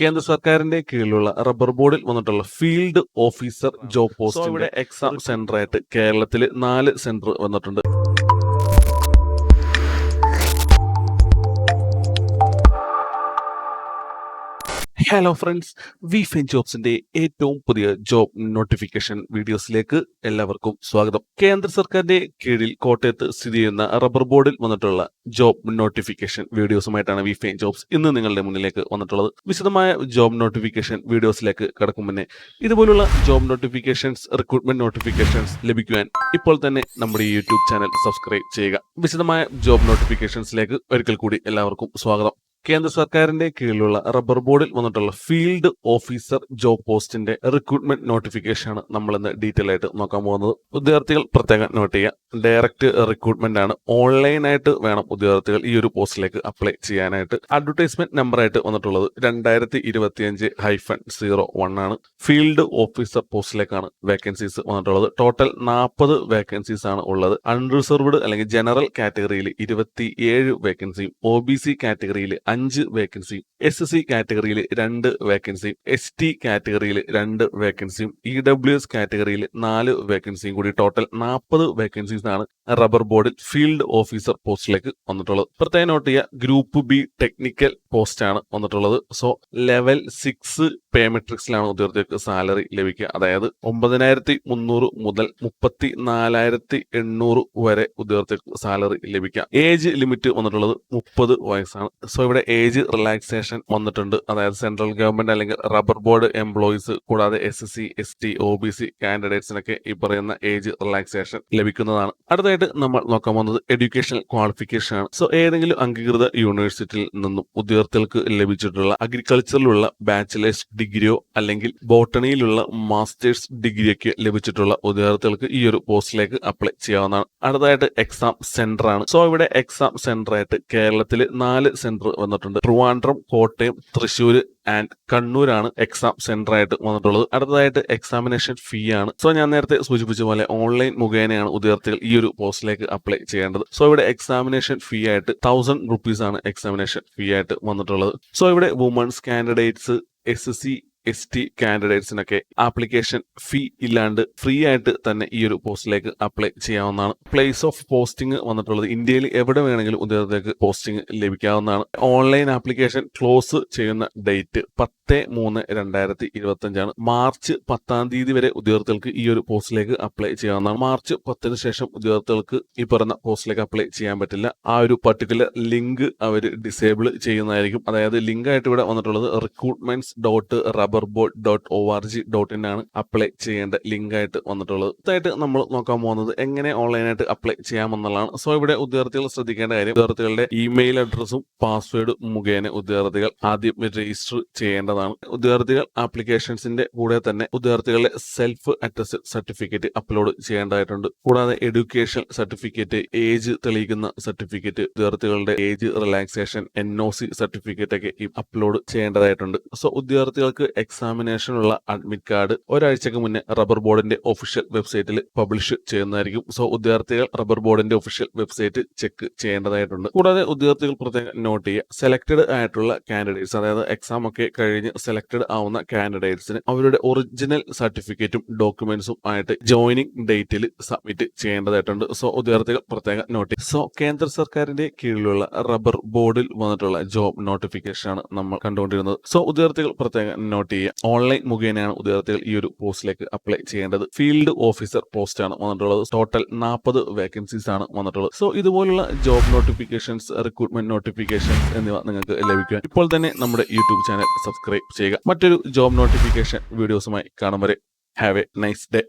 കേന്ദ്ര സർക്കാരിന്റെ കീഴിലുള്ള റബ്ബർ ബോർഡിൽ വന്നിട്ടുള്ള ഫീൽഡ് ഓഫീസർ ജോബ് പോസ്റ്റ് ഇവിടെ എക്സാം സെന്റർ ആയിട്ട് കേരളത്തിൽ നാല് സെന്റർ വന്നിട്ടുണ്ട്. ഹലോ ഫ്രണ്ട്സ് വി ഫെൻ ജോബ്സിന്റെ ഏറ്റവും പുതിയ ജോബ് നോട്ടിഫിക്കേഷൻ വീഡിയോസിലേക്ക് എല്ലാവർക്കും സ്വാഗതം. കേന്ദ്ര സർക്കാരിന്റെ കീഴിൽ കോട്ടയത്ത് സ്ഥിതി ചെയ്യുന്ന റബ്ബർ ബോർഡിൽ വന്നിട്ടുള്ള ജോബ് നോട്ടിഫിക്കേഷൻ വീഡിയോസുമായിട്ടാണ് വി ഫെൻ ജോബ്സ് ഇന്ന് നിങ്ങളുടെ മുന്നിലേക്ക് വന്നിട്ടുള്ളത്. വിശദമായ ജോബ് നോട്ടിഫിക്കേഷൻ വീഡിയോസിലേക്ക് കടക്കും മുന്നേ ഇതുപോലുള്ള ജോബ് നോട്ടിഫിക്കേഷൻസ് റിക്രൂട്ട്മെന്റ് നോട്ടിഫിക്കേഷൻസ് ലഭിക്കുവാൻ ഇപ്പോൾ തന്നെ നമ്മുടെ യൂട്യൂബ് ചാനൽ സബ്സ്ക്രൈബ് ചെയ്യുക. വിശദമായ ജോബ് നോട്ടിഫിക്കേഷൻസിലേക്ക് ഒരിക്കൽ കൂടി എല്ലാവർക്കും സ്വാഗതം. കേന്ദ്ര സർക്കാരിന്റെ കീഴിലുള്ള റബ്ബർ ബോർഡിൽ വന്നിട്ടുള്ള ഫീൽഡ് ഓഫീസർ ജോബ് പോസ്റ്റിന്റെ റിക്രൂട്ട്മെന്റ് നോട്ടിഫിക്കേഷൻ ആണ് നമ്മൾ ഇന്ന് ഡീറ്റെയിൽ ആയിട്ട് നോക്കാൻ പോകുന്നത്. വിദ്യാർത്ഥികൾ പ്രത്യേകം നോട്ട് ചെയ്യുക. ഡയറക്റ്റ് റിക്രൂട്ട്മെന്റ് ആണ്. ഓൺലൈനായിട്ട് വേണം ഉദ്യോഗാർത്ഥികൾ ഈ ഒരു പോസ്റ്റിലേക്ക് അപ്ലൈ ചെയ്യാനായിട്ട്. അഡ്വർടൈസ്മെന്റ് നമ്പർ ആയിട്ട് വന്നിട്ടുള്ളത് രണ്ടായിരത്തി ഇരുപത്തിയഞ്ച് ഹൈഫൺ സീറോ വൺ ആണ് ഫീൽഡ് ഓഫീസർ പോസ്റ്റിലേക്കാണ് വേക്കൻസീസ് വന്നിട്ടുള്ളത്. ടോട്ടൽ നാൽപ്പത് വേക്കൻസീസ് ആണ് ഉള്ളത്. അൺറിസർവ്ഡ് അല്ലെങ്കിൽ ജനറൽ കാറ്റഗറിയിൽ ഇരുപത്തി ഏഴ് വേക്കൻസിയും ഒ ബി സി കാറ്റഗറിയിൽ അഞ്ച് വേക്കൻസിയും എസ് എസ് സി കാറ്റഗറിയിൽ രണ്ട് വേക്കൻസിയും എസ് ടി കാറ്റഗറിയിൽ രണ്ട് വേക്കൻസിയും ഇ ഡബ്ല്യു എസ് കാറ്റഗറിയിൽ നാല് വേക്കൻസിയും കൂടി ടോട്ടൽ നാൽപ്പത് വേക്കൻസീസ് ആണ് റബ്ബർ ബോർഡിൽ ഫീൽഡ് ഓഫീസർ പോസ്റ്റിലേക്ക് വന്നിട്ടുള്ളത്. പ്രത്യേകം നോട്ട് ചെയ്യുക ഗ്രൂപ്പ് ബി ടെക്നിക്കൽ പോസ്റ്റ് ആണ് വന്നിട്ടുള്ളത്. സോ ലെവൽ സിക്സ് പേ മെട്രിക്സിലാണ് ഉദ്യോഗസ്ഥർക്ക് സാലറി ലഭിക്കുക. അതായത് ഒമ്പതിനായിരത്തി മുന്നൂറ് മുതൽ മുപ്പത്തി നാലായിരത്തി എണ്ണൂറ് വരെ ഉദ്യോഗസ്ഥർക്ക് സാലറി ലഭിക്കാം. ഏജ് ലിമിറ്റ് വന്നിട്ടുള്ളത് മുപ്പത് വയസ്സാണ്. സോ ഇവിടെ ഏജ് റിലാക്സേഷൻ വന്നിട്ടുണ്ട്. അതായത് സെൻട്രൽ ഗവൺമെന്റ് അല്ലെങ്കിൽ റബ്ബർ ബോർഡ് എംപ്ലോയീസ് കൂടാതെ S C S T O B C കാൻഡിഡേറ്റ്സിനൊക്കെ ഈ പറയുന്ന ഏജ് റിലാക്സേഷൻ ലഭിക്കുന്നതാണ്. അടുത്തായിട്ട് നമ്മൾ നോക്കാൻ പോകുന്നത് എഡ്യൂക്കേഷണൽ ക്വാളിഫിക്കേഷൻ ആണ്. സോ ഏതെങ്കിലും അംഗീകൃത യൂണിവേഴ്സിറ്റിയിൽ നിന്നും ഉദ്യോഗാർത്ഥികൾക്ക് ലഭിച്ചിട്ടുള്ള അഗ്രികൾച്ചറിലുള്ള ബാച്ചിലേഴ്സ് ഡിഗ്രിയോ അല്ലെങ്കിൽ ബോട്ടണിയിലുള്ള മാസ്റ്റേഴ്സ് ഡിഗ്രിയൊക്കെ ലഭിച്ചിട്ടുള്ള ഉദ്യോഗാർത്ഥികൾക്ക് ഈ ഒരു പോസ്റ്റിലേക്ക് അപ്ലൈ ചെയ്യാവുന്നതാണ്. അടുത്തതായിട്ട് എക്സാം സെന്റർ ആണ്. സോ ഇവിടെ എക്സാം സെന്റർ ആയിട്ട് കേരളത്തിൽ നാല് സെന്റർ വന്നിട്ടുണ്ട്. ട്രിവാൻഡ്രം കോട്ടയം തൃശ്ശൂർ ആൻഡ് കണ്ണൂരാണ് എക്സാം സെന്റർ ആയിട്ട് വന്നിട്ടുള്ളത്. അടുത്തതായിട്ട് എക്സാമിനേഷൻ ഫീ ആണ്. സോ ഞാൻ നേരത്തെ സൂചിപ്പിച്ച പോലെ ഓൺലൈൻ മുഖേനയാണ് ഉദ്യോഗാർത്ഥികൾ ഈ ഒരു പോസ്റ്റിലേക്ക് അപ്ലൈ ചെയ്യേണ്ടത്. സോ ഇവിടെ എക്സാമിനേഷൻ ഫീ ആയിട്ട് തൗസൻഡ് റുപ്പീസ് ആണ് എക്സാമിനേഷൻ ഫീ ആയിട്ട് വന്നിട്ടുള്ളത്. സോ ഇവിടെ women's candidates S S C S T കാൻഡിഡേറ്റ്സിനൊക്കെ application fee ഇല്ലാണ്ട് ഫ്രീ ആയിട്ട് തന്നെ ഈ ഒരു പോസ്റ്റിലേക്ക് അപ്ലൈ ചെയ്യാവുന്നതാണ്. പ്ലേസ് ഓഫ് പോസ്റ്റിംഗ് വന്നിട്ടുള്ളത് ഇന്ത്യയിൽ എവിടെ വേണമെങ്കിലും ഉദ്യോഗത്തേക്ക് പോസ്റ്റിംഗ് ലഭിക്കാവുന്നതാണ്. ഓൺലൈൻ ആപ്ലിക്കേഷൻ ക്ലോസ് ചെയ്യുന്ന ഡേറ്റ് പത്ത് മൂന്ന് രണ്ടായിരത്തി ഇരുപത്തി അഞ്ചാണ് മാർച്ച് പത്താം തീയതി വരെ ഉദ്യോഗാർത്ഥികൾക്ക് ഈ ഒരു പോസ്റ്റിലേക്ക് അപ്ലൈ ചെയ്യാവുന്നതാണ്. മാർച്ച് പത്തിന് ശേഷം ഉദ്യോഗാർത്ഥികൾക്ക് ഈ പറഞ്ഞ പോസ്റ്റിലേക്ക് അപ്ലൈ ചെയ്യാൻ പറ്റില്ല. ആ ഒരു പർട്ടിക്കുലർ ലിങ്ക് അവർ ഡിസേബിൾ ചെയ്യുന്നതായിരിക്കും. അതായത് ലിങ്ക് ആയിട്ട് ഇവിടെ വന്നിട്ടുള്ളത് recruitments dot rubber board dot O R G dot in ആണ് അപ്ലൈ ചെയ്യേണ്ട ലിങ്ക് ആയിട്ട് വന്നിട്ടുള്ളത്. അടുത്തായിട്ട് നമ്മൾ നോക്കാൻ പോകുന്നത് എങ്ങനെ ഓൺലൈനായിട്ട് അപ്ലൈ ചെയ്യാമെന്നുള്ളതാണ്. സോ ഇവിടെ ഉദ്യോഗാർത്ഥികൾ ശ്രദ്ധിക്കേണ്ട കാര്യം ഉദ്യോഗാർത്ഥികളുടെ ഇമെയിൽ അഡ്രസ്സും പാസ്വേഡ് മുഖേന ഉദ്യോഗാർത്ഥികൾ ആദ്യം രജിസ്റ്റർ ചെയ്യേണ്ടതാണ്. ഉദ്യോഗാർത്ഥികൾ ആപ്ലിക്കേഷൻസിന്റെ കൂടെ തന്നെ ഉദ്യോഗാർത്ഥികളുടെ സെൽഫ് അറ്റസ്റ്റ് സർട്ടിഫിക്കറ്റ് അപ്ലോഡ് ചെയ്യേണ്ടതായിട്ടുണ്ട്. കൂടാതെ എഡ്യൂക്കേഷൻ സർട്ടിഫിക്കറ്റ് ഏജ് തെളിയിക്കുന്ന certificate ഉദ്യോഗാർത്ഥികളുടെ age relaxation N O C certificate ഒക്കെ അപ്ലോഡ് ചെയ്യേണ്ടതായിട്ടുണ്ട്. സോ ഉദ്യോഗാർത്ഥികൾക്ക് എക്സാമിനേഷനുള്ള അഡ്മിറ്റ് കാർഡ് ഒരാഴ്ചക്ക് മുന്നേ റബ്ബർ ബോർഡിന്റെ ഒഫീഷ്യൽ വെബ്സൈറ്റിൽ പബ്ലിഷ് ചെയ്യുന്നതായിരിക്കും. സോ ഉദ്യോഗാർത്ഥികൾ റബ്ബർ ബോർഡിന്റെ ഒഫീഷ്യൽ വെബ്സൈറ്റ് ചെക്ക് ചെയ്യേണ്ടതായിട്ടുണ്ട്. കൂടാതെ ഉദ്യോഗാർത്ഥികൾ പ്രത്യേകം നോട്ട് ചെയ്യുക. സെലക്ടഡ് ആയിട്ടുള്ള കാൻഡിഡേറ്റ്സ് അതായത് എക്സാം ഒക്കെ കഴിഞ്ഞ് സെലക്ടഡ് ആവുന്ന കാൻഡിഡേറ്റ്സിന് അവരുടെ ഒറിജിനൽ സർട്ടിഫിക്കറ്റും ഡോക്യുമെന്റ്സും ആയിട്ട് ജോയിനിങ് ഡേറ്റിൽ സബ്മിറ്റ് ചെയ്യേണ്ടതായിട്ടുണ്ട്. സോ ഉദ്യോഗാർത്ഥികൾ പ്രത്യേകം നോട്ട് സോ കേന്ദ്ര സർക്കാരിന്റെ കീഴിലുള്ള റബ്ബർ ബോർഡിൽ വന്നിട്ടുള്ള ജോബ് നോട്ടിഫിക്കേഷൻ ആണ് നമ്മൾ കണ്ടുകൊണ്ടിരുന്നത്. സോ ഉദ്യോഗാർത്ഥികൾ പ്രത്യേകം നോട്ട് ചെയ്യുക ഓൺലൈൻ മുഖേനയാണ് ഉദ്യോഗാർത്ഥികൾ ഈ ഒരു പോസ്റ്റിലേക്ക് അപ്ലൈ ചെയ്യേണ്ടത്. ഫീൽഡ് ഓഫീസർ പോസ്റ്റ് ആണ് വന്നിട്ടുള്ളത്. ടോട്ടൽ നാൽപ്പത് വേക്കൻസീസ് ആണ് വന്നിട്ടുള്ളത്. സോ ഇതുപോലുള്ള ജോബ് നോട്ടിഫിക്കേഷൻസ് റിക്രൂട്ട്മെന്റ് നോട്ടിഫിക്കേഷൻസ് എന്നിവ നിങ്ങൾക്ക് ലഭിക്കുക ഇപ്പോൾ തന്നെ നമ്മുടെ യൂട്യൂബ് ചാനൽ സബ്സ്ക്രൈബ് ചെയ്യുക. മറ്റൊരു ജോബ് നോട്ടിഫിക്കേഷൻ വീഡിയോസുമായി കാണും വരെ. Have A nice day